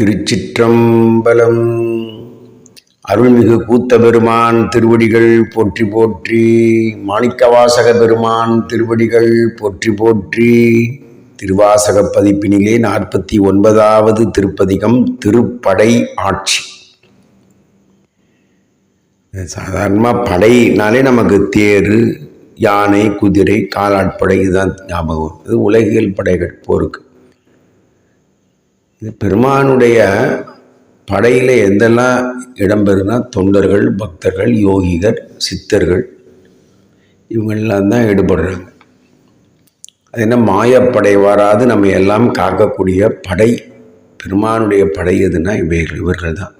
திருச்சிற்றம்பலம். அருள்மிகு கூத்த பெருமான் திருவடிகள் போற்றி போற்றி மாணிக்கவாசக பெருமான் திருவடிகள் போற்றி போற்றி திருவாசக பதிப்பினிலே நாற்பத்தி ஒன்பதாவது திருப்பதிகம் திருப்படை ஆட்சி. சாதாரணமாக படைனாலே நமக்கு தேர் யானை குதிரை காலாட்படை இதுதான் ஞாபகம். இது உலகியல் படைகள் போருக்கு. இது பெருமானுடைய படையில் எந்தெல்லாம் இடம்பெறுனா தொண்டர்கள் பக்தர்கள் யோகிகர் சித்தர்கள் இவங்கெல்லாம் தான் ஈடுபடுறாங்க. அது என்ன மாயப்படை வராது நம்ம எல்லாம் காக்கக்கூடிய படை பெருமானுடைய படை எதுனா இவர்கள் இவர்கள் தான்.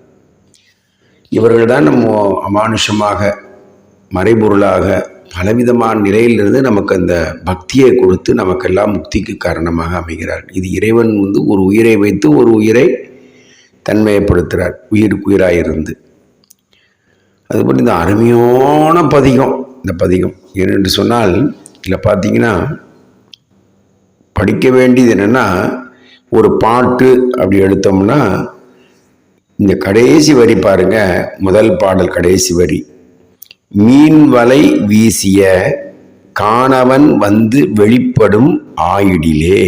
இவர்கள் தான் நம்ம அமானுஷமாக மறைபொருளாக பலவிதமான நிலையிலிருந்து நமக்கு அந்த பக்தியை கொடுத்து நமக்கெல்லாம் முக்திக்கு காரணமாக அமைகிறார். இது இறைவன் வந்து ஒரு உயிரை வைத்து ஒரு உயிரை தன்மையப்படுத்துகிறார் உயிருக்கு உயிராயிருந்து. அதுபோல் இந்த அருமையான பதிகம் இந்த பதிகம் ஏனென்று சொன்னால் இதில் பார்த்தீங்கன்னா படிக்க வேண்டியது என்னென்னா ஒரு பாட்டு அப்படி எடுத்தோம்னா இந்த கடைசி வரி பாருங்க முதல் பாடல் கடைசி வரி. மீன் வலை வீசிய காணவன் வந்து வெளிப்படும் ஆயிடிலே.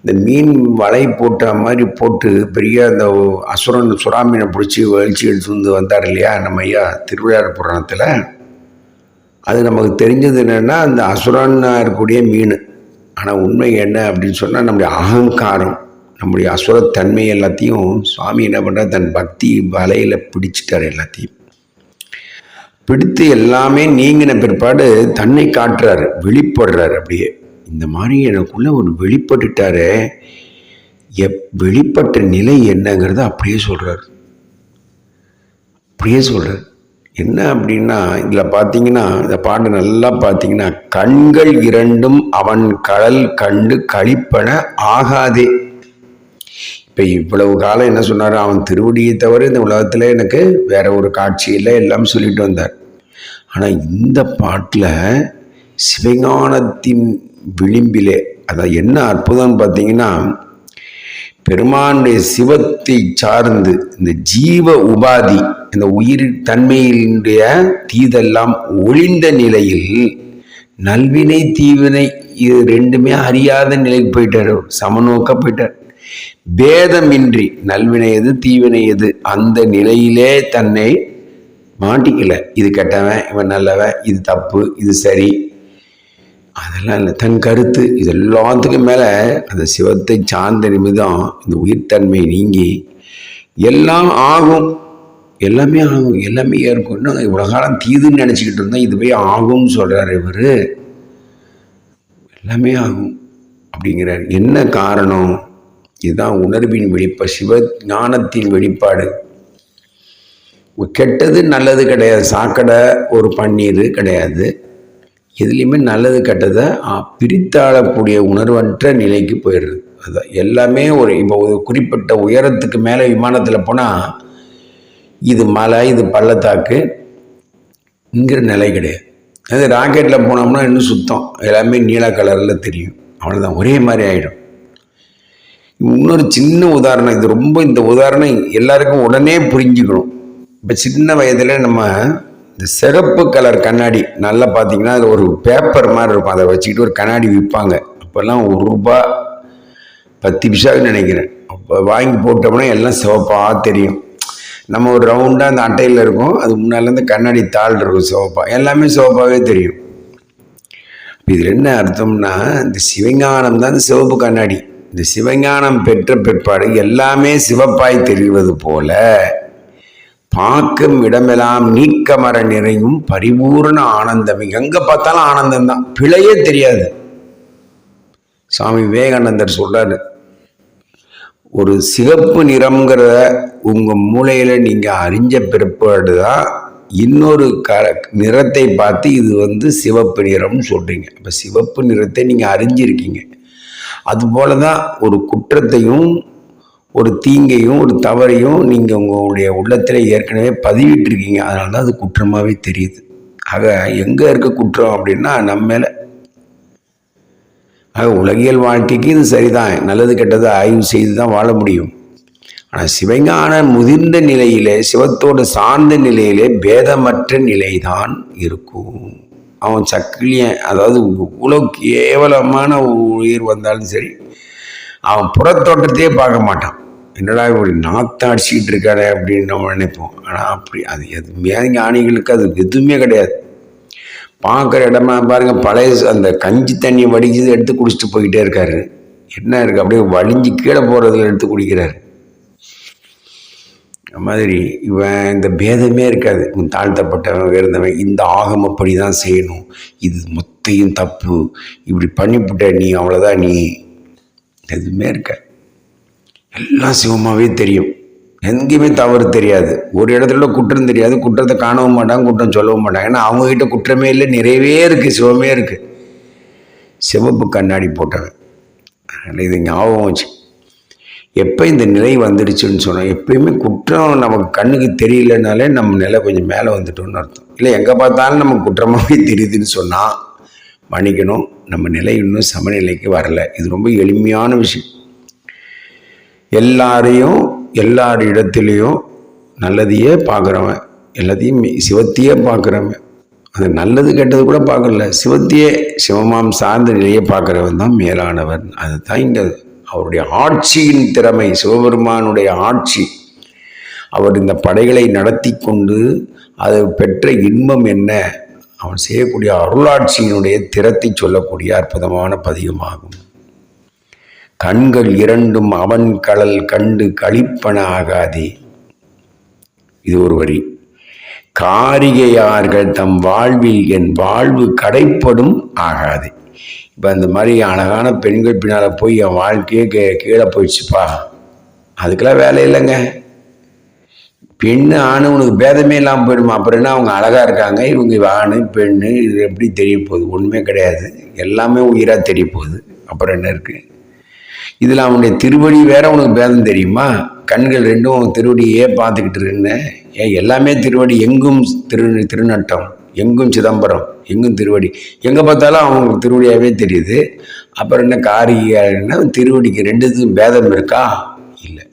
இந்த மீன் வலை போட்ட மாதிரி போட்டு பெரிய அந்த அசுரன் சுறாமீனை பிடிச்சி வலிச்சு எடுத்து வந்து வந்தார் இல்லையா நம்ம ஐயா திருவிழார் புராணத்தில். அது நமக்கு தெரிஞ்சது என்னென்னா அந்த அசுரனாக இருக்கக்கூடிய மீன். ஆனால் உண்மை என்ன அப்படின்னு சொன்னால் நம்முடைய அகங்காரம் நம்முடைய அசுரத்தன்மை எல்லாத்தையும் சுவாமி என்ன பண்ணுறார் தன் பக்தி வலையில் பிடிச்சிட்டார் எல்லாத்தையும். பிடித்து எல்லாமே நீங்கின பிற்பாடு தன்னை காட்டுறாரு வெளிப்படுறாரு அப்படியே. இந்த மாதிரி எனக்குள்ள ஒரு வெளிப்பட்டுட்டாரு. எப் வெளிப்பட்ட நிலை என்னங்கிறத அப்படியே சொல்கிறார் அப்படியே சொல்கிறார் என்ன அப்படின்னா இதில் பார்த்தீங்கன்னா இந்த பாட்டு நல்லா பார்த்தீங்கன்னா கண்கள் இரண்டும் அவன் கடல் கண்டு கழிப்பன ஆகாதே. இப்போ இவ்வளவு காலம் என்ன சொன்னார் அவன் திருவடியை தவிர இந்த உலகத்தில் எனக்கு வேற ஒரு காட்சி இல்லை எல்லாம் சொல்லிட்டு வந்தார். ஆனால் இந்த பாட்டில் சிவஞானத்தின் விளிம்பிலே அதான் என்ன அற்புதம்னு பார்த்தீங்கன்னா பெருமானுடைய சிவத்தை சார்ந்து இந்த ஜீவ உபாதி இந்த உயிர் தன்மையினுடைய தீதெல்லாம் ஒளிந்த நிலையில் நல்வினை தீவினை இது ரெண்டுமே அறியாத நிலைக்கு போயிட்டார். சமநோக்க போயிட்டார். பேதமின்றி நல்வினை எது தீவினை எது அந்த நிலையிலே தன்னை மாட்டிக்கல. இது கெட்டவன் இவன் நல்லவன் இது தப்பு இது சரி. அதெல்லாம் இல்லை. தன் கருத்து இது எல்லாத்துக்கும் மேலே அந்த சிவத்தை சார்ந்த நிமிதம் இந்த உயிர்த்தன்மை நீங்கி எல்லாம் ஆகும். எல்லாமே ஆகும். எல்லாமே ஏற்கும். இவ்வளோ காலம் தீதுன்னு நினச்சிக்கிட்டு இருந்தோம். போய் ஆகும்னு சொல்கிறார் இவர். எல்லாமே ஆகும். அப்படிங்கிறார். என்ன காரணம்? இதுதான் உணர்வின் வெளிப்பா சிவ ஞானத்தின் வெளிப்பாடு கெட்டது நல்லது கிடையாது. சாக்கடை ஒரு பன்னீர் கிடையாது. எதுலேயுமே நல்லது கெட்டதை பிரித்தாளக்கூடிய உணர்வற்ற நிலைக்கு போயிடுது அதுதான் எல்லாமே ஒரு இப்போ ஒரு குறிப்பிட்ட உயரத்துக்கு மேலே விமானத்தில் போனால் இது மலை இது பள்ளத்தாக்கு இங்கிற நிலை கிடையாது. அது ராக்கெட்டில் போனோம்னா இன்னும் சுத்தம். எல்லாமே நீல கலரில் தெரியும். அவ்வளோதான் ஒரே மாதிரி ஆகிடும் இன்னொரு சின்ன உதாரணம் இது ரொம்ப இந்த உதாரணம் எல்லாருக்கும் உடனே புரிஞ்சுக்கணும். இப்போ சின்ன வயதில் நம்ம இந்த சிறப்பு கலர் கண்ணாடி நல்லா பார்த்தீங்கன்னா அது ஒரு பேப்பர் மாதிரி இருக்கும். அதை வச்சுக்கிட்டு ஒரு கண்ணாடி விற்பாங்க. அப்போல்லாம் ஒரு ரூபா பத்து பிசாவுக்கு நினைக்கிறேன். அப்போ வாங்கி போட்டோம்னா எல்லாம் சிவப்பாக தெரியும். நம்ம ஒரு ரவுண்டாக அந்த அட்டையில் இருக்கும். அது முன்னால் இந்த கண்ணாடி தாள் இருக்கும் சிவப்பாக எல்லாமே சிவப்பாகவே தெரியும். இதில் என்ன அர்த்தம்னா இந்த சிவஞானம் தான் இந்த சிவப்பு கண்ணாடி. இந்த சிவஞானம் பெற்ற பிற்பாடு எல்லாமே சிவப்பாய் தெரிவது போல பார்க்கும் இடமெல்லாம் நீக்கமர நிறையும் பரிபூர்ண ஆனந்தம். எங்கே பார்த்தாலும் ஆனந்தம் தான். பிழையே தெரியாது. சுவாமி விவேகானந்தர் சொல்றாரு ஒரு சிகப்பு நிறம்ங்கிற உங்கள் மூளையில் நீங்கள் அறிஞ்ச பிற்பாடு தான் இன்னொரு க நிறத்தை பார்த்து இது வந்து சிவப்பு நிறம்னு சொல்கிறீங்க அப்போ சிவப்பு நிறத்தை நீங்கள் அறிஞ்சிருக்கீங்க. அதுபோல தான் ஒரு குற்றத்தையும் ஒரு தீங்கையும் ஒரு தவறையும் நீங்கள் உங்களுடைய உள்ளத்தில் ஏற்கனவே பதிவிட்டிருக்கீங்க. அதனால தான் அது குற்றமாகவே தெரியுது. ஆக எங்கே இருக்க குற்றம் அப்படின்னா நம்ம மேலே. ஆக உலகியல் வாழ்க்கைக்கு இது சரிதான். நல்லது கெட்டது ஆய்வு செய்து தான் வாழ முடியும். ஆனால் சிவஞான முதிர்ந்த நிலையிலே சிவத்தோடு சார்ந்த நிலையிலே பேதமற்ற நிலைதான் இருக்கும். அவன் சக்கிலியன் அதாவது இவ்வளோ கேவலமான உயிர் வந்தாலும் சரி அவன் புறத்தோட்டத்தையே பார்க்க மாட்டான். என்னடா இப்படி நாத்தம் அடிச்சுக்கிட்டு இருக்காளே அப்படின்னு நம்ம நினைப்போம். ஆனால் அப்படி அது எதுவுமே ஞானிகளுக்கு அது எதுவுமே கிடையாது. பார்க்குற இடமா பாருங்கள் பழைய அந்த கஞ்சி தண்ணி வடிஞ்சது எடுத்து குடிச்சிட்டு போய்கிட்டே இருக்காரு. என்ன இருக்குது அப்படியே வலிஞ்சு கீழே போகிறதுல எடுத்து குடிக்கிறாரு. மாதிரி இவன் இந்த பேதமே இருக்காது. இவன் தாழ்த்தப்பட்டவன் உயர்ந்தவன். இந்த ஆகம் அப்படி தான் செய்யணும். இது மொத்தையும் தப்பு. இப்படி பண்ணிவிட்ட நீ அவ்வளோதான் நீ எதுவுமே இருக்க. எல்லாம் சிவமாகவே தெரியும். எங்கேயுமே தவறு தெரியாது. ஒரு இடத்துல குற்றம் தெரியாது. குற்றத்தை காணவும் மாட்டாங்க குற்றம் சொல்லவும் மாட்டாங்க. ஏன்னா அவங்ககிட்ட குற்றமே இல்லை. நிறையவே இருக்குது சிவமே இருக்குது சிவப்பு கண்ணாடி போட்டவன். அதனால் இது ஞாபகம் வச்சு எப்போ இந்த நிலை வந்துடுச்சுன்னு சொன்னால் எப்பயுமே குற்றம் நமக்கு கண்ணுக்கு தெரியலனாலே நம்ம நிலை கொஞ்சம் மேலே வந்துட்டோம்னு அர்த்தம். இல்லை எங்கே பார்த்தாலும் நமக்கு குற்றமாகவே தெரியுதுன்னு சொன்னால் மன்னிக்கணும். நம்ம நிலை இன்னும் சமநிலைக்கு வரல. இது ரொம்ப எளிமையான விஷயம். எல்லாரையும் எல்லார் இடத்துலையும் நல்லதையே பார்க்குறவன் எல்லாத்தையும் சிவத்தையே பார்க்குறவன். அது நல்லது கெட்டது கூட பார்க்கல. சிவத்தையே சிவமாம் சார்ந்த நிலையை பார்க்குறவன் தான் மேலானவன். அதுதான் இங்கே அவருடைய ஆட்சியின் திறமை சிவபெருமானுடைய ஆட்சி அவர் இந்த படைகளை நடத்தி கொண்டு அது பெற்ற இன்பம் என்ன? அவன் செய்யக்கூடிய அருளாட்சியினுடைய திறத்தை சொல்லக்கூடிய அற்புதமான பதிகமாகும். கண்கள் இரண்டும் அவன் கடல் கண்டு கழிப்பன ஆகாதே. இது ஒரு வரி காரிகையார்கள் தம் வாழ்வில் என் வாழ்வு கடைப்படும் ஆகாது. இப்போ அந்த மாதிரி அழகான பெண்கள் பின்னால் போய் என் வாழ்க்கையே கே கீழே போயிடுச்சுப்பா. அதுக்கெல்லாம் வேலை இல்லைங்க. பெண்ணு ஆணு உனக்கு பேதமே இல்லாமல் போயிடுமா? அப்புறம் என்ன அவங்க அழகாக இருக்காங்க? இவங்க ஆணு பெண்ணு இது எப்படி தெரிய போகுது? ஒன்றுமே கிடையாது. எல்லாமே உயிராக தெரிய போகுது. அப்புறம் என்ன இருக்குது இதில் அவனுடைய திருவடி வேற உனக்கு பேதம் தெரியுமா? கண்கள் ரெண்டும் திருவடியே பார்த்துக்கிட்டு இருந்தேன் ஏன் எல்லாமே திருவடி எங்கும் திரு திருநட்டம். எங்கும் சிதம்பரம். எங்கும் திருவடி. எங்கே பார்த்தாலும் அவங்களுக்கு திருவடியாகவே தெரியுது. அப்புறம் என்ன காரிகைன்னா திருவடிக்கு ரெண்டுத்துக்கும் பேதம் இருக்கா? இல்லை.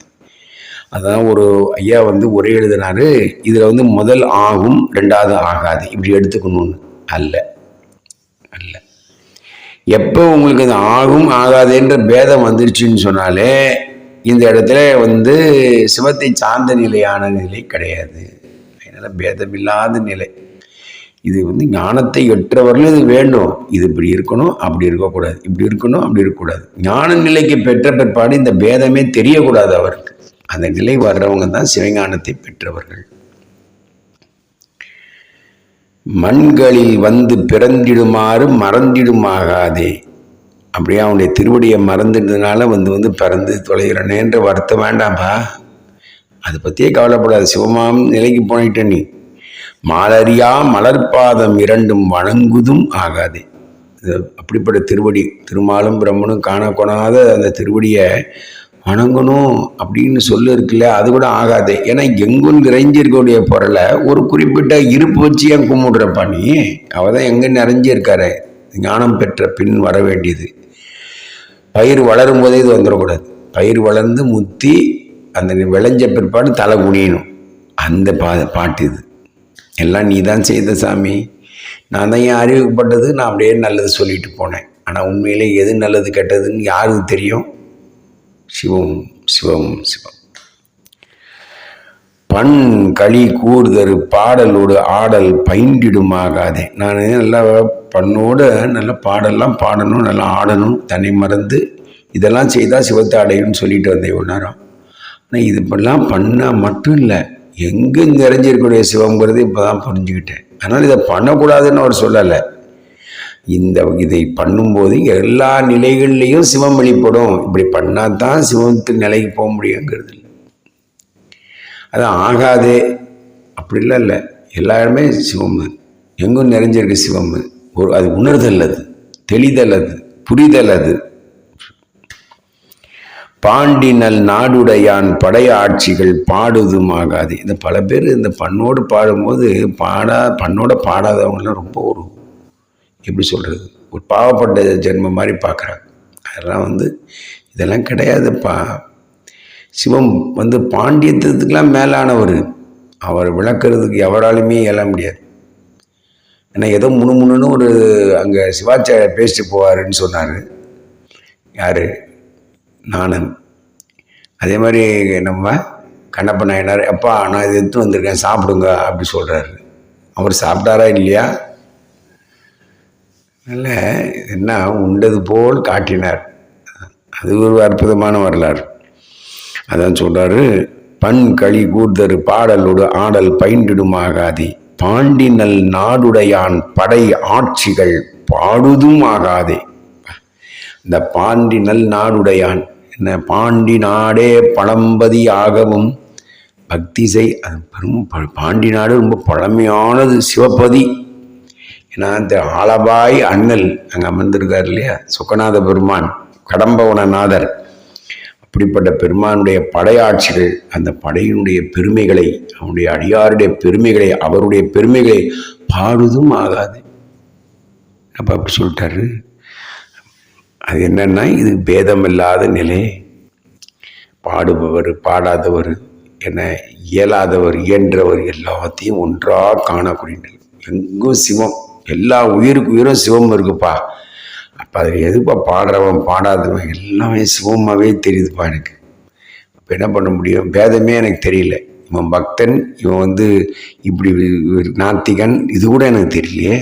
அதான் ஒரு ஐயா வந்து உரை எழுதினாரு இதில் வந்து முதல் ஆகும் ரெண்டாவது ஆகாது. இப்படி எடுத்துக்கணும்னு. அல்ல. அல்ல. எப்போ உங்களுக்கு அது ஆகும் ஆகாதுன்ற பேதம் வந்துருச்சுன்னு சொன்னாலே இந்த இடத்துல வந்து சிவத்தை சார்ந்த நிலையான நிலை கிடையாது. அதனால் பேதமில்லாத நிலை. இது வந்து ஞானத்தை எற்றவர்களும் இது வேண்டும். இது இப்படி இருக்கணும் அப்படி இருக்கக்கூடாது. இப்படி இருக்கணும் அப்படி இருக்கக்கூடாது. ஞான நிலைக்கு பெற்ற பிற்பாடு இந்த பேதமே தெரியக்கூடாது அவருக்கு. அந்த நிலை வர்றவங்க தான் சிவஞானத்தை பெற்றவர்கள். மண்களில் வந்து பிறந்திடுமாறு மறந்திடுமாகாதே. அப்படியே அவனுடைய திருவடியை மறந்துட்டதுனால வந்து வந்து பிறந்து தொலைகிறனேன்ற வருத்தம் வேண்டாம்பா. அதை பற்றியே கவலைப்படாது சிவமாம் நிலைக்கு போனிட்ட நீ. மாலரியா மலர்பாதம் இரண்டும் வணங்குதும் ஆகாதே. அப்படிப்பட்ட திருவடி திருமாலும் பிரம்மனும் காணக்கொணாத அந்த திருவடியை வணங்கணும் அப்படின்னு சொல்லு இருக்குல்ல அது கூட ஆகாது. ஏன்னா எங்கும் நிறைஞ்சிருக்கக்கூடிய பொருளை ஒரு குறிப்பிட்ட இருப்பு வச்சு ஏன் கும்பிடுறப்பா நீ? அவள் தான் எங்கே நிறைஞ்சிருக்காரு. ஞானம் பெற்ற பின் வர வேண்டியது. பயிர் வளரும் போதே இது வந்துடக்கூடாது. பயிர் வளர்ந்து முத்தி அந்த விளைஞ்ச பிற்பாடு தலை குனியணும். அந்த பா பாட்டு இது. எல்லாம் நீ தான் செய்த சாமி. நான் தான் என் அறிவுப்பட்டது நான் அப்படியே நல்லது சொல்லிட்டு போனேன். ஆனால் உண்மையிலே எது நல்லது கெட்டதுன்னு யாருக்கு தெரியும்? சிவம் சிவம் சிவம். பண் களி கூறுதரு பாடலோடு ஆடல் பயின்றிடுமாகாதே நான் நல்லா பண்ணோட நல்ல பாடலாம் பாடணும் நல்லா ஆடணும் தன்னை மறந்து இதெல்லாம் செய்தால் சிவத்தை அடையும்னு சொல்லிட்டு வந்தேன் இவ்வளோ நேரம். ஆனால் இது இப்படிலாம் பண்ணால் மட்டும் இல்லை. எங்கும் நிறைஞ்சிருக்கக்கூடிய சிவங்கிறது இப்போ தான் புரிஞ்சுக்கிட்டேன். அதனால் இதை பண்ணக்கூடாதுன்னு அவர் சொல்லலை. இந்த இதை பண்ணும்போது எல்லா நிலைகள்லேயும் சிவம் வெளிப்படும். இப்படி பண்ணால் தான் சிவத்து நிலைக்கு போக முடியுங்கிறது இல்லை. அது ஆகாதே. அப்படிலாம் இல்லை. எல்லாருமே சிவம். எங்கும் நிறைஞ்சிருக்கு சிவம். ஒரு அது உணர்தல் அது தெளிதல் அது புரிதல் அது. பாண்டினல் நாடுடையான் படையாட்சிகள் பாடுதுமாகாது. இந்த பல பேர் இந்த பண்ணோடு பாடும்போது பாடா பண்ணோட பாடாதவங்களாம் ரொம்ப ஒரு எப்படி சொல்கிறது ஒரு பாவப்பட்ட ஜென்மம் மாதிரி பார்க்குறாங்க. அதெல்லாம் வந்து இதெல்லாம் கிடையாதுப்பா. சிவம் வந்து பாண்டியத்துக்கெல்லாம் மேலானவர். அவர் விளக்குறதுக்கு எவராலுமே இயல முடியாது. ஏன்னா ஏதோ முணுமுணுன்னு ஒரு அங்கே சிவாச்சாரிய பேசிட்டு போவாருன்னு சொன்னார். யார்? நானும். அதே மாதிரி நம்ம கண்ணப்ப நாயனார் அப்பா நான் இது எடுத்து வந்திருக்கேன் சாப்பிடுங்க அப்படி சொல்கிறாரு அவர் சாப்பிட்டாரா இல்லையா? அதனால் என்ன உண்டது போல் காட்டினார். அது ஒரு அற்புதமான வரலாறு. அதான் சொல்கிறாரு பண் களி கூர்தரு பாடலோடு ஆடல் பயின்றிடுமாகாதி. பாண்டினல் நாடுடையான் படை ஆட்சிகள் பாடுதும் ஆகாதே இந்த பாண்டினல் நாடுடையான் என்ன பாண்டி நாடே பழம்பதி ஆகவும் பக்தி செய் அது பெரும் பாண்டி நாடு ரொம்ப பழமையானது சிவப்பதி ஏன்னா இந்த ஆலபாய் அண்ணல் அங்கே அமர்ந்திருக்கார் இல்லையா? சுக்கநாத பெருமான் கடம்பவனநாதர். அப்படிப்பட்ட பெருமானுடைய படையாட்சிகள் அந்த படையினுடைய பெருமைகளை அவனுடைய அடியாருடைய பெருமைகளை அவருடைய பெருமைகளை பாடுதும் ஆகாது. அப்போ அப்படி சொல்லிட்டாரு. அது என்னென்னா இது பேதமில்லாத நிலை. பாடுபவர் பாடாதவர் என இயலாதவர் இயன்றவர் எல்லாத்தையும் ஒன்றாக காணக்கூடிய நிலை எங்கும் சிவம் எல்லா உயிருக்கு உயிரும் சிவம் இருக்குப்பா. அப்போ அதில் எதுப்பா பாடுறவன் பாடாதவன் எல்லாமே சிவமாகவே தெரியுதுப்பா எனக்கு. அப்போ என்ன பண்ண முடியும்? பேதமே எனக்கு தெரியல. இவன் பக்தன் இவன் வந்து இப்படி நாத்திகன் இது கூட எனக்கு தெரியலையே.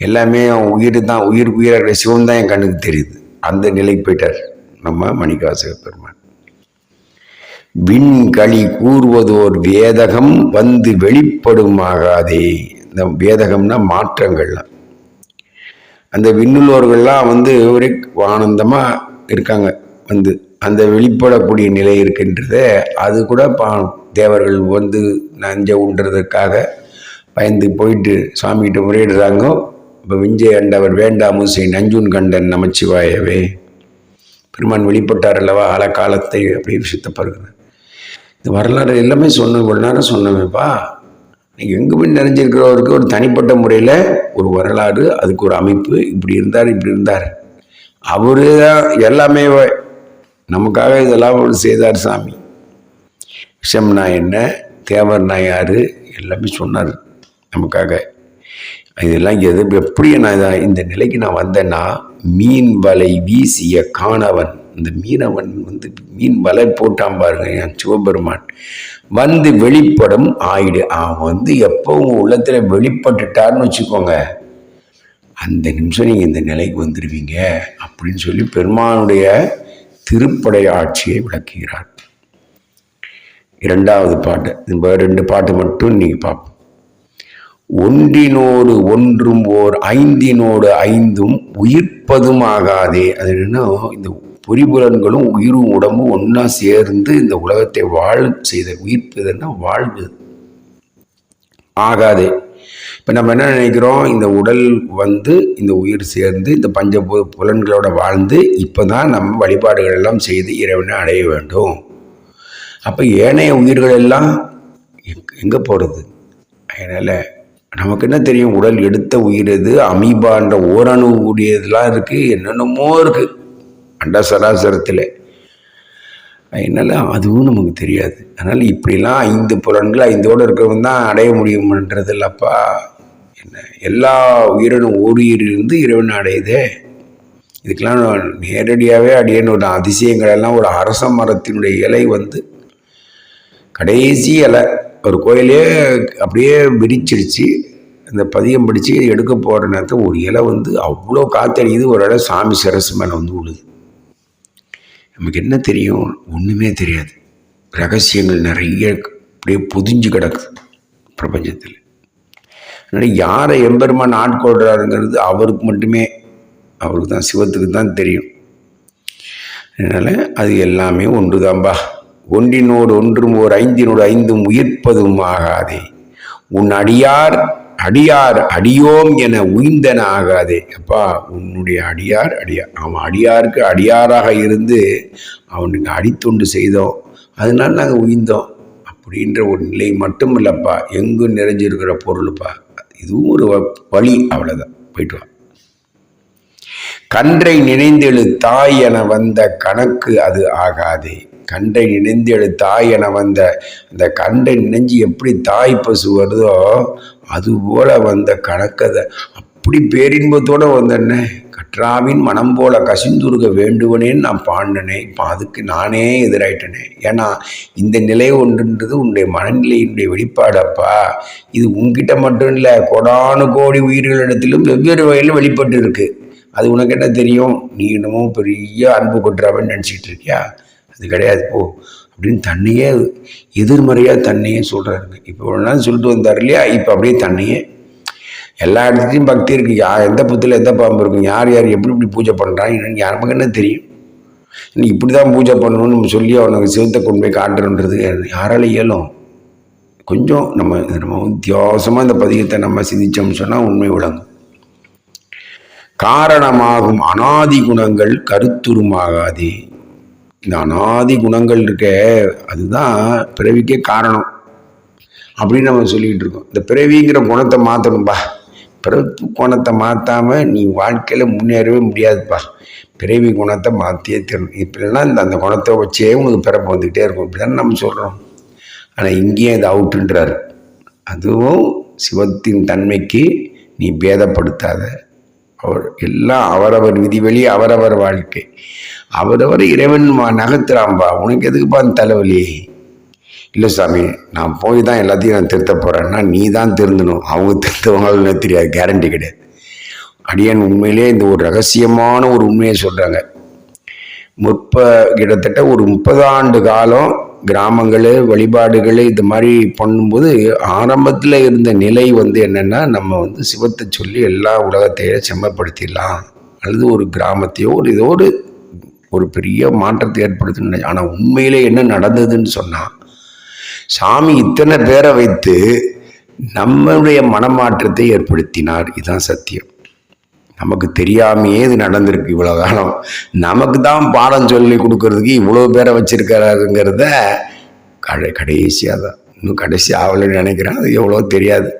எல்லாமே அவன் உயிர் தான் உயிருக்கு உயிராக சிவம் தான் என் கண்ணுக்கு தெரியுது. அந்த நிலை போயிட்டார் நம்ம மணிக்காசக பெருமான். விண்களி கூறுவதோர் வேதகம் வந்து வெளிப்படுமாகாதே. இந்த வேதகம்னா மாற்றங்கள்லாம். அந்த விண்ணுள்ளோர்கள்லாம் வந்து ஒரே ஆனந்தமாக இருக்காங்க. வந்து அந்த வெளிப்படக்கூடிய நிலை இருக்கின்றத அது கூட பா தேவர்கள் வந்து நஞ்ச உண்றதுக்காக பயந்து போயிட்டு சாமிகிட்ட முறையிடுறாங்க விஞ்சை அண்டவர் வேண்டாமுசை நஞ்சுன் கண்டன் நமச்சிவாயவே. பெருமான் வெளிப்பட்டார் அல்லவா காலத்தை அப்படின்னு விஷயத்தப்படுகிறார் இந்த வரலாறு எல்லாமே சொன்ன இவ்வளோ நேரம் சொன்னவேப்பா நீங்கள் எங்கே போய் நிறைஞ்சிருக்கிறவருக்கு ஒரு தனிப்பட்ட முறையில் ஒரு வரலாறு அதுக்கு ஒரு அமைப்பு இப்படி இருந்தார் இப்படி இருந்தார். அவரு தான் எல்லாமே நமக்காக இதெல்லாம் அவர் செய்தார் சாமி. விஷம்னா என்ன தேவர்னா யார் எல்லாமே சொன்னார் நமக்காக. இதெல்லாம் எது எப்படி நான் இந்த நிலைக்கு நான் வந்தேன்னா மீன் வலை வீசிய காணவன் இந்த மீனவன் வந்து மீன் வலை போட்டான் பாருங்க என் சிவபெருமான். வந்து வெளிப்படும் ஆயிடு. அவன் வந்து எப்போ உள்ளத்தில் உள்ளத்துல வச்சுக்கோங்க. அந்த நிமிஷம் நீங்கள் இந்த நிலைக்கு வந்துடுவீங்க அப்படின்னு சொல்லி பெருமானுடைய திருப்படை ஆட்சியை விளக்குகிறார். இரண்டாவது பாட்டு இந்த ரெண்டு பாட்டு மட்டும் நீங்கள் பார்ப்போம் ஒன்றினோடு ஒன்றும் ஓர் ஐந்தினோடு ஐந்தும் உயிர்ப்பதும் ஆகாதே அது என்னன்னா இந்த பொறிபுலன்களும் உயிரும் உடம்பும் ஒன்றா சேர்ந்து இந்த உலகத்தை வாழ் செய்த உயிர்ப்பதுன்னா வாழ்வு ஆகாதே. இப்போ நம்ம என்ன நினைக்கிறோம்? இந்த உடல் வந்து இந்த உயிர் சேர்ந்து இந்த பஞ்ச பு- புலன்களோட வாழ்ந்து இப்போ தான் நம்ம வழிபாடுகள் எல்லாம் செய்து இறைவனை அடைய வேண்டும். அப்போ ஏனைய உயிர்கள் எல்லாம் எங்கே போகிறது அதனால் நமக்கு என்ன தெரியும் உடல் எடுத்த உயிர் எது? அமீபான்ற ஓரணு கூடியதெல்லாம் இருக்குது என்னென்னமோ இருக்குது அண்ட சராசரத்தில். அதனால் அதுவும் நமக்கு தெரியாது. அதனால் இப்படிலாம் ஐந்து புலன்கள் ஐந்தோடு இருக்கிறவன் தான் அடைய முடியும்ன்றது இல்லப்பா என்ன? எல்லா உயிரினும் ஓரியிர் இறைவன் அடையுதே. இதுக்கெல்லாம் நேரடியாகவே நேரடியாகவே ஒரு அதிசயங்கள் எல்லாம் ஒரு அரச மரத்தினுடைய இலை வந்து கடைசி இலை. ஒரு கோயிலே அப்படியே வெடிச்சிடுச்சு அந்த பதியம் பிடிச்சி எடுக்க போகிற நேரத்தில் ஒரு இலை வந்து அவ்வளோ காத்தடிக்குது. ஒரு இடம் சாமி சிரசு மேலே வந்து விழுது. நமக்கு என்ன தெரியும்? ஒன்றுமே தெரியாது. ரகசியங்கள் நிறைய அப்படியே புதிஞ்சு கிடக்குது பிரபஞ்சத்தில். அதனால் யாரை எம்பெருமான் ஆட்கொள்கிறாருங்கிறது அவருக்கு மட்டுமே அவருக்கு தான் சிவத்துக்கு தான் தெரியும். அதனால் அது எல்லாமே ஒன்று தான்பா ஒன்றினோடு ஒன்றும் ஓர் ஐந்தினோடு ஐந்தும் உயிர்ப்பதும் ஆகாதே. உன் அடியார் அடியார் அடியோம் என உய்ந்தன ஆகாதே. அப்பா உன்னுடைய அடியார் அடியார் அவன் அடியாருக்கு அடியாராக இருந்து அவனுக்கு அடித்தொண்டு செய்தோம். அதனால நாங்கள் உய்ந்தோம். அப்படின்ற ஒரு நிலை மட்டும் இல்லைப்பா எங்கும் நிறைஞ்சிருக்கிற பொருள்ப்பா. இதுவும் ஒரு வ- வழி. அவ்வளோதான் போயிட்டு வா. கன்றை நினைந்தெழு தாய் என வந்த கணக்கு அது ஆகாதே. கண்டை நினைந்து எழு தாய் என வந்த. அந்த கண்டை நினைஞ்சு எப்படி தாய் பசு வருதோ அதுபோல வந்த கணக்கதை. அப்படி பேரின்பத்தோடு வந்தேன்னே கற்றாவின் மனம் போல கசிந்துருக வேண்டுவனேன்னு நான் பாடினேன். இப்போ அதுக்கு நானே எதிராயிட்டனே. ஏன்னா இந்த நிலை ஒன்றுன்றது உன்னுடைய மனநிலையினுடைய வெளிப்பாடப்பா. இது உங்ககிட்ட மட்டும் இல்லை கொடானு கோடி உயிர்களிடத்திலும் வெவ்வேறு வகையில் வெளிப்பட்டு இருக்கு அது உனக்கு என்ன தெரியும்? நீ இன்னமும் பெரிய அன்பு கொட்டுறாவன்னு நினச்சிக்கிட்டு இருக்கியா? அது கிடையாது. போ அப்படின்னு தன்னையே எதிர்மறையாக தன்னையே சொல்கிறாருங்க இப்போ ஒரு சொல்லிட்டு வந்தார் இல்லையா? இப்போ அப்படியே தன்னையே எல்லா இடத்துலையும் பக்தி இருக்குது யா எந்த புத்தில் எந்த பாம்பு இருக்கும்? யார் யார் எப்படி இப்படி பூஜை பண்ணுறாங்க யாருக்கு என்ன தெரியும்? நீ இப்படி தான் பூஜை பண்ணணும்னு நம்ம சொல்லி அவனுக்கு சிவத்தை கொண்டு போய் காட்டுறன்றது யாரால இயலும். கொஞ்சம் நம்ம நம்ம வித்தியாசமாக இந்த பதிகத்தை நம்ம சிந்தித்தோம்னு சொன்னால் உண்மை விளங்கும். காரணமாகும் அனாதி குணங்கள் கருத்துருமாகாதே. இந்த அனாதி குணங்கள் இருக்க அதுதான் பிறவிக்கே காரணம். அப்படின்னு நம்ம சொல்லிகிட்டு இருக்கோம். இந்த பிறவிங்கிற குணத்தை மாற்றணும்பா பிறப்பு குணத்தை மாற்றாமல் நீ வாழ்க்கையில் முன்னேறவே முடியாதுப்பா. பிறவி குணத்தை மாற்றியே தரணும். இப்படிலாம் இந்த அந்த குணத்தை வச்சே உனக்கு பிறப்பு வந்துக்கிட்டே இருக்கும். இப்படி தானே நம்ம சொல்கிறோம் ஆனால் இங்கேயும் இது அவுட்டுன்றார் அதுவும் சிவத்தின் தன்மைக்கு நீ பேதப்படுத்தாத அவர் எல்லாம் அவரவர் விதிவெளி அவரவர் வாழ்க்கை. அவரவர் இறைவன் நகர்த்துறாம்பா உனக்கு எதுக்குப்பா அந்த தலைவலி? இல்லை சாமி நான் போய் தான் எல்லாத்தையும் நான் திருத்த போகிறேன்னா நீ தான் திருந்தணும். அவங்க திருத்தவங்க தெரியாது கேரண்டி கிடையாது. அடியன் உண்மையிலே இந்த ஒரு ரகசியமான ஒரு உண்மையை சொல்கிறாங்க முற்ப கிட்டத்தட்ட ஒரு முப்பது ஆண்டு காலம் கிராமங்கள் வழிபாடுகள் இது மாதிரி பண்ணும்போது ஆரம்பத்தில் இருந்த நிலை வந்து என்னென்னா நம்ம வந்து சிவத்தை சொல்லி எல்லா உலகத்தையும் செம்மப்படுத்திடலாம். அல்லது ஒரு கிராமத்தையோ ஒரு ஏதோ ஒரு ஒரு பெரிய மாற்றத்தை ஏற்படுத்தணும் ஆனால் உண்மையிலே என்ன நடந்ததுன்னு சொன்னால் சாமி இத்தனை பேரை வைத்து நம்மளுடைய மனமாற்றத்தை ஏற்படுத்தினார். இதுதான் சத்தியம். நமக்கு தெரியாமையே இது நடந்திருக்கு இவ்வளோ காலம். நமக்கு தான் பாடம் சொல்லி கொடுக்கறதுக்கு இவ்வளோ பேரை வச்சுருக்கிறாருங்கிறத கடை கடைசியாக தான் இன்னும் கடைசி ஆகலைன்னு நினைக்கிறேன். அது எவ்வளோ தெரியாது.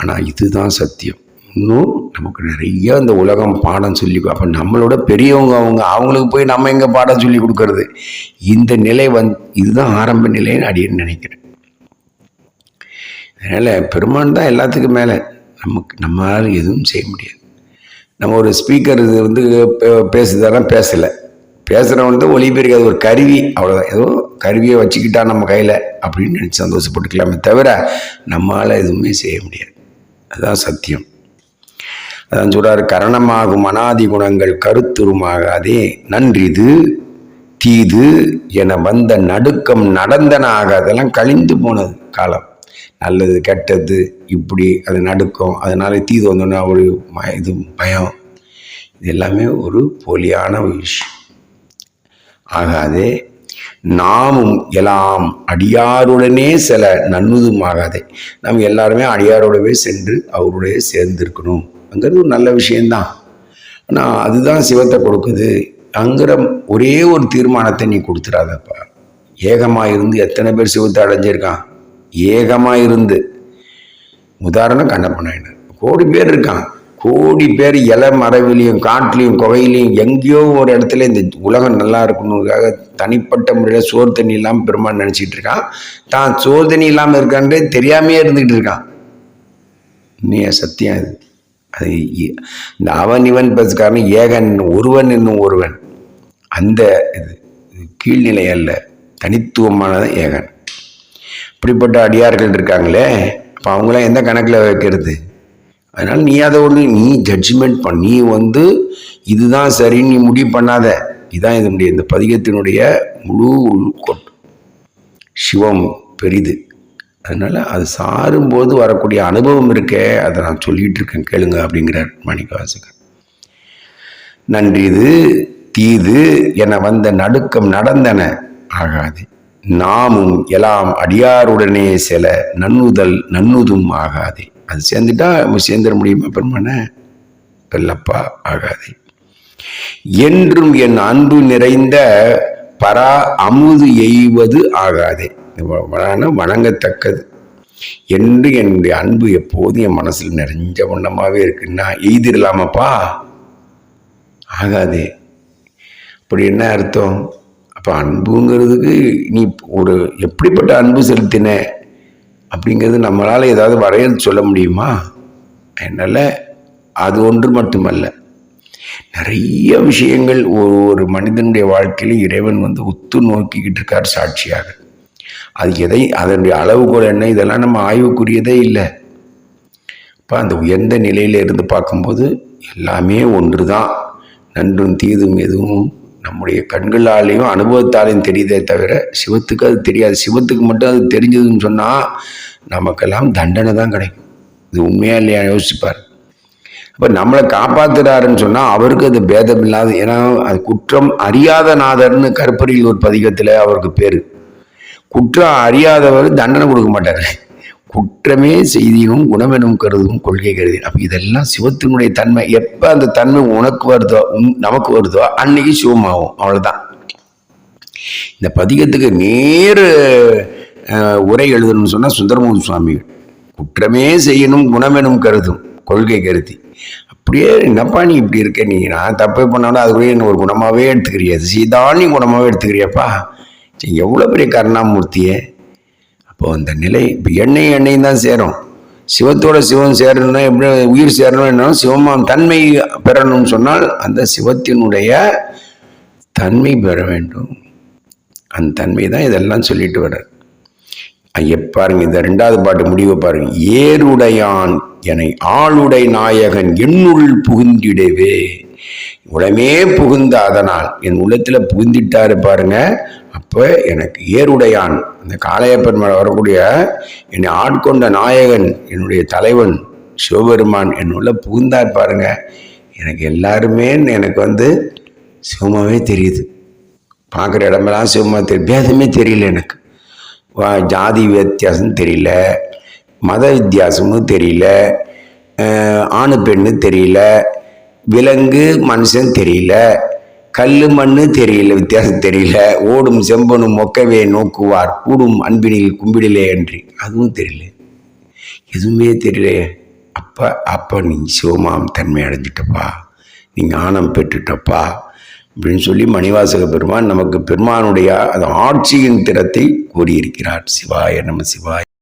ஆனால் இதுதான் சத்தியம். இன்னும் நமக்கு நிறைய இந்த உலகம் பாடம் சொல்லி அப்போ நம்மளோட பெரியவங்க அவங்க அவங்களுக்கு போய் நம்ம எங்கே பாடம் சொல்லி கொடுக்கறது? இந்த நிலை வந் இதுதான் ஆரம்ப நிலைன்னு அடின்னு நினைக்கிறேன். அதனால் பெருமான் தான் எல்லாத்துக்கும் மேலே. நமக்கு நம்மளால் எதுவும் செய்ய முடியாது. நம்ம ஒரு ஸ்பீக்கர் இது வந்து பேசுதானா? பேசலை. பேசுகிறவன் வந்து ஒலிபெருக்கு அது ஒரு கருவி அவ்வளோதான் ஏதோ கருவியை வச்சுக்கிட்டா நம்ம கையில் அப்படின்னு நினச்சி சந்தோஷப்பட்டுக்கலாமே தவிர நம்மளால் எதுவுமே செய்ய முடியாது. அதுதான் சத்தியம். அதான் சொல்கிறார் கரணமாகும் அனாதி குணங்கள் கருத்துருமாகாதே. நன்றிது தீது என வந்த நடுக்கம் நடந்தன ஆகாதெல்லாம் கழிந்து போனது காலம். நல்லது கெட்டது இப்படி அது நடுக்கம். அதனால தீது வந்தோன்னா ஒரு இது பயம். இது எல்லாமே ஒரு போலியான விஷயம். ஆகாதே நாமும் எல்லாம் அடியாருடனே சில நன்முதும் ஆகாதே. நாம் எல்லாருமே அடியாரோடவே சென்று அவருடைய சேர்ந்திருக்கணும். அங்கிறது ஒரு நல்ல விஷயந்தான் ஆனால் அதுதான் சிவத்தை கொடுக்குது. அங்கிற ஒரே ஒரு தீர்மானத்தை நீ கொடுத்துடாதப்பா. ஏகமாக இருந்து எத்தனை பேர் சிவத்தை அடைஞ்சிருக்கான்? ஏகமாக இருந்து உதாரணம் கண்ணப்ப நாயனர் கோடி பேர் இருக்கான் கோடி பேர் இலை மரவிலையும் காட்டிலையும் குகையிலையும் எங்கேயோ ஒரு இடத்துல இந்த உலகம் நல்லா இருக்கணுக்காக தனிப்பட்ட முறையில் சோறு தண்ணி இல்லாமல் பெருமாள் நினச்சிட்டு இருக்கான். தான் சோறு தண்ணி இல்லாமல் இருக்கான்றே தெரியாமையே இருந்துக்கிட்டு இருக்கான். நீ சத்தியம் அது. அது இந்த அவன் இவன் பஸ்காரன் ஏகன் ஒருவன் என்னும் ஒருவன். அந்த இது கீழ்நிலை அல்ல தனித்துவமானதான் ஏகன். இப்படிப்பட்ட அடியார்கள் இருக்காங்களே அப்போ அவங்களாம் எந்த கணக்கில் வைக்கிறது? அதனால் நீ அதை ஒன்று நீ ஜட்ஜ்மெண்ட் பண்ணி வந்து இதுதான் சரின்னு நீ முடிவு பண்ணாத. இதுதான் இதனுடைய இந்த பதிகத்தினுடைய முழு உள்கொட் சிவம் பெரிது. அதனால் அது சாரும்போது வரக்கூடிய அனுபவம் இருக்கே அதை நான் சொல்லிகிட்டு இருக்கேன் கேளுங்க அப்படிங்கிறார் மாணிக்கவாசகர் நன்றி இது தீது என வந்த நடுக்கம் நடந்தன. ஆகாது. நாமும் எல்லாம் அடியாருடனே சில நன்னுதல் நன்னுதும் ஆகாதே. அது சேர்ந்துட்டா நம்ம சேர்ந்துட முடியுமா பெருமான? பெல்லப்பா ஆகாதே. என்றும் என் அன்பு நிறைந்த பரா அமுது எய்வது ஆகாதே. வணங்கத்தக்கது. என்று என்னுடைய அன்பு எப்போதும் என் மனசில் நிறைஞ்ச வண்ணமாகவே இருக்குன்னா எய்திடலாமப்பா? ஆகாதே. அப்படி என்ன அர்த்தம்? அப்போ அன்புங்கிறதுக்கு நீ ஒரு எப்படிப்பட்ட அன்பு செலுத்தின அப்படிங்கிறது நம்மளால் ஏதாவது வரையறுத்து சொல்ல முடியுமா? என்னால் அது ஒன்று மட்டுமல்ல. நிறைய விஷயங்கள் ஒரு ஒரு மனிதனுடைய வாழ்க்கையில் இறைவன் வந்து உத்து நோக்கிக்கிட்டு இருக்கார் சாட்சியாக. அது எதை அதனுடைய அளவுகோல் என்ன? இதெல்லாம் நம்ம ஆய்வுக்குரியதே இல்லை. இப்போ அந்த உயர்ந்த நிலையில இருந்து பார்க்கும்போது எல்லாமே ஒன்று தான் நன்றும் தீதும் எதுவும் நம்முடைய கண்களாலேயும் அனுபவத்தாலையும் தெரியுதே தவிர சிவத்துக்கு அது தெரியாது. சிவத்துக்கு மட்டும் அது தெரிஞ்சதுன்னு சொன்னால் நமக்கெல்லாம் தண்டனை தான் கிடைக்கும். இது உண்மையா இல்லையா யோசிப்பார். அப்போ நம்மளை காப்பாத்துறாருன்னு சொன்னால் அவருக்கு அது பேதம் இல்லாத ஏன்னா அது குற்றம் அறியாத நாதர்னு கருப்பறையில் ஒரு பதிகத்தில் அவருக்கு பேர். குற்றம் அறியாதவர் தண்டனை கொடுக்க மாட்டார். குற்றமே செய்தியும் குணமெனும் கருதும் கொள்கை கருதி அப்போ இதெல்லாம் சிவத்தினுடைய தன்மை. எப்போ அந்த தன்மை உனக்கு வருதோ உன்- நமக்கு வருதோ அன்னைக்கு சிவமாகும். அவ்வளோதான் இந்த பதிகத்துக்கு நேர் உரை எழுதணும்னு சொன்னால் சுந்தரமூர்த்தி சுவாமி. குற்றமே செய்யணும் குணமெனும் கருதும் கொள்கை கருதி. அப்படியே என்னப்பா நீ இப்படி இருக்க? நீ நான் தப்பே பண்ணாலும் அதுக்குள்ளே என்ன ஒரு குணமாகவே எடுத்துக்கிறியா? சீதான் நீ குணமாகவே எடுத்துக்கிறியாப்பா. சரி, எவ்வளோ பெரிய கருணாமூர்த்தியை. இப்போ அந்த நிலை இப்போ எண்ணெய் எண்ணெயும் தான் சேரும். சிவத்தோட சிவம் சேரணும்னா எப்படி உயிர் சேரணும் என்ன? சிவமாம் தன்மை பெறணும்னு சொன்னால் அந்த சிவத்தினுடைய தன்மை பெற வேண்டும். அந்த தன்மை தான் இதெல்லாம் சொல்லிட்டு வர்றார். ஐய பாருங்க இந்த ரெண்டாவது பாட்டு முடிவை பாருங்க. ஏருடையான் என ஆளுடை நாயகன் என்னுள் புகுந்திடவே. உடமே புகுந்த அதனால். என் உள்ளத்தில் புகுந்திட்டாரு பாருங்க. அப்போ எனக்கு ஏருடையான் அந்த காளையப்பன் மேலே வரக்கூடிய என்னை ஆட்கொண்ட நாயகன் என்னுடைய தலைவன் சிவபெருமான் என் உள்ள புகுந்தார் பாருங்க. எனக்கு எல்லாருமே எனக்கு வந்து சிவமாவே தெரியுது. பார்க்குற இடமெல்லாம் சிவமாக தெரியும் பேதமே தெரியல எனக்கு. வா- ஜாதி வித்தியாசம் தெரியல. மத வித்தியாசமும் தெரியல. ஆணு பெண்ணு தெரியல. விலங்கு மனுஷன் தெரியல. கல் மண் தெரியல வித்தியாசம் தெரியல. ஓடும் செம்பனும் மொக்கவே நோக்குவார். கூடும் அன்பினில் கும்பிடலே என்று அதுவும் தெரியல. எதுவுமே தெரியலையே அப்போ அப்போ நீ சிவமாம் தன்மை அடைஞ்சிட்டப்பா. நீ ஞானம் பெற்றுட்டப்பா. அப்படின்னு சொல்லி மணிவாசக பெருமான் நமக்கு பெருமானுடைய அந்த ஆட்சியின் திறத்தை கூறியிருக்கிறார். சிவாய நம சிவாய.